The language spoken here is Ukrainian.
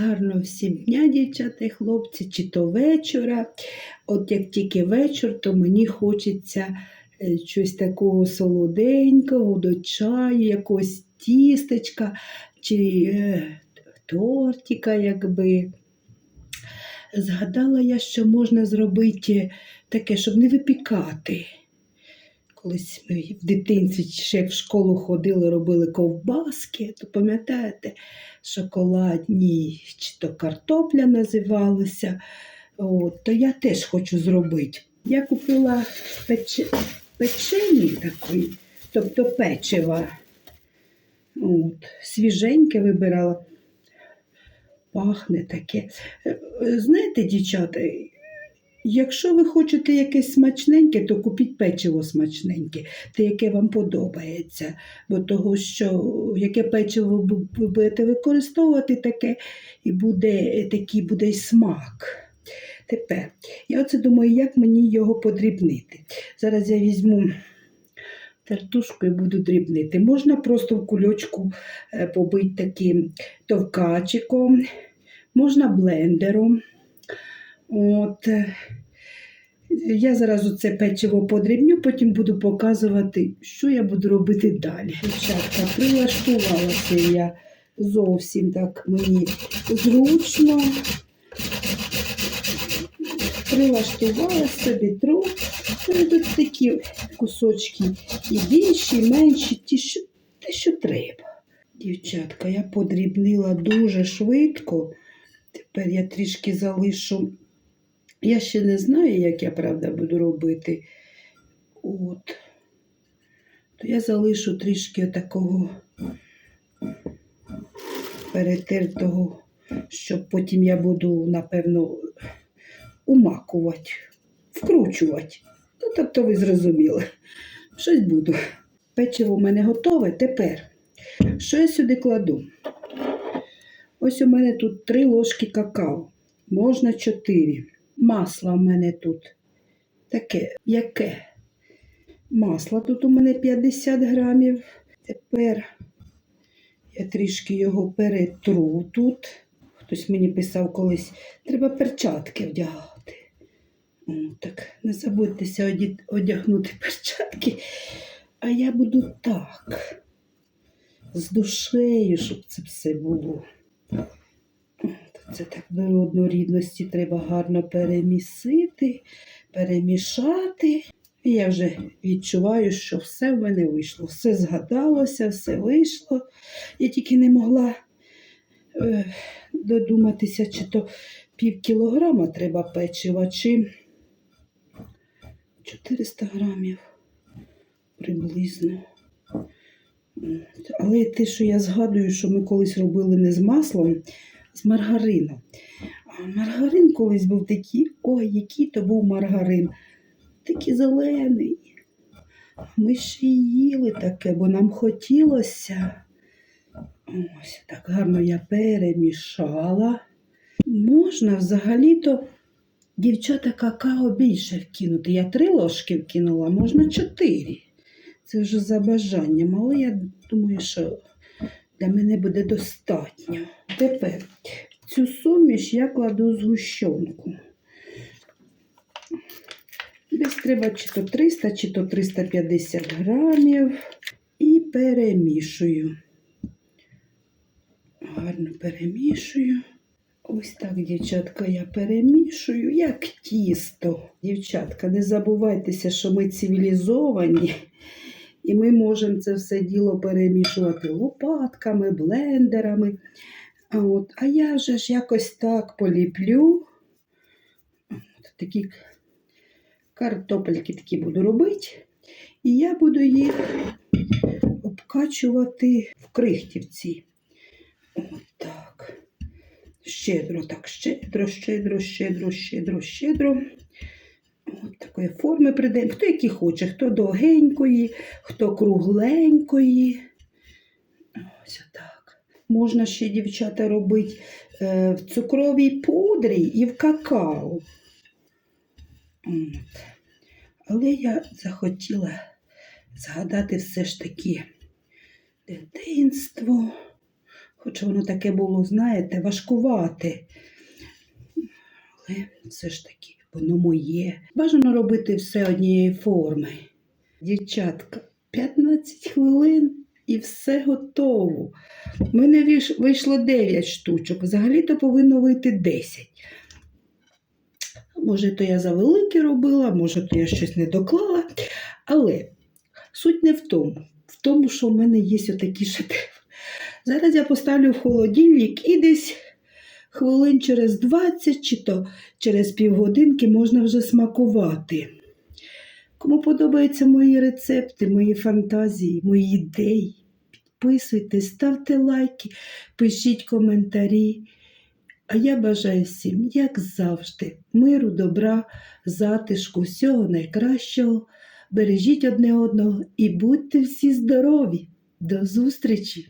Гарно всім дня, дівчата і хлопці, чи то вечора. От як тільки вечір, то мені хочеться е, щось такого солоденького, до чаю, якогось тістечка чи е, тортика, якби. Згадала я, що можна зробити таке, щоб не випікати. Колись ми в дитинстві ще в школу ходили, робили ковбаски, то пам'ятаєте, шоколадні, чи то картопля називалася. От, то я теж хочу зробити. Я купила печ... печені такої, тобто печива. От, свіженьке вибирала. Пахне таке. Е, Знаєте, дівчата, якщо ви хочете якесь смачненьке, то купіть печиво смачненьке, те, яке вам подобається. Бо того, що яке печиво ви будете використовувати, таке і буде такий буде й смак. Тепер, я оце думаю, як мені його подрібнити. Зараз я візьму тертушку і буду дрібнити. Можна просто в кульочку е, побити таким товкачиком, можна блендером. От. е, Я зараз оце печиво подрібню, потім буду показувати, що я буду робити далі. Дівчатка, прилаштувалася я зовсім так мені зручно. Прилаштувала собі тру. Тут такі кусочки і більші, і менші, ті, що, те, що треба. Дівчатка, я подрібнила дуже швидко. Тепер я трішки залишу. Я ще не знаю, як я правда буду робити. От. То я залишу трішки такого перетертого, щоб потім я буду, напевно, умакувати, вкручувати. Ну, тобто ви зрозуміли. Щось буду. Печиво у мене готове. Тепер, що я сюди кладу? Ось у мене тут три ложки какао, можна чотири. Масло у мене тут таке, яке? Масло тут у мене 50 грамів. Тепер я трішки його перетру тут. Хтось мені писав колись, треба перчатки вдягати. О, так, не забудьтеся одягнути перчатки. А я буду так, з душею, щоб це все було. Це так до однорідності треба гарно перемісити, перемішати. І я вже відчуваю, що все в мене вийшло. Все згадалося, все вийшло. Я тільки не могла е, додуматися, чи то пів кілограма треба печива, чи 400 грамів приблизно. Але те, що я згадую, що ми колись робили не з маслом, з маргарином. А маргарин колись був такий, ой, який то був маргарин, такий зелений. Ми ще їли таке, бо нам хотілося. Ось так гарно я перемішала. Можна взагалі-то дівчата какао більше вкинути. Я три ложки вкинула, можна чотири. Це вже за бажанням, але я думаю, що для мене буде достатньо. Тепер цю суміш я кладу згущенку. Десь треба чи то 300, чи то 350 грамів. І перемішую. Гарно перемішую. Ось так, дівчатка, я перемішую, як тісто. Дівчатка, не забувайтеся, що ми цивілізовані, і ми можемо це все діло перемішувати лопатками, блендерами. От, а я вже ж якось так поліплю. От такі картопельки такі буду робити. І я буду їх обкачувати в крихтівці. От. Щедро, так, щедро, щедро, щедро, щедро, щедро. Такої форми придаємо. Хто які хоче, хто довгенької, хто кругленької. Ось отак. Можна ще, дівчата, робити е, в цукровій пудрі і в какао. От. Але я захотіла згадати все ж таки дитинство. Хоч воно таке було, знаєте, важкувате. Але все ж таки, воно моє. Бажано робити все однієї форми. Дівчатка, 15 хвилин і все готово. У мене вийшло 9 штучок, взагалі-то повинно вийти 10. Може, то я завелике робила, може, то я щось не доклала. Але суть не в тому, в тому, що в мене є отакі шедеври. Зараз я поставлю в холодильник і десь хвилин через 20 чи то через півгодинки можна вже смакувати. Кому подобаються мої рецепти, мої фантазії, мої ідеї, підписуйтесь, ставте лайки, пишіть коментарі. А я бажаю всім, як завжди, миру, добра, затишку, всього найкращого. Бережіть одне одного і будьте всі здорові. До зустрічі!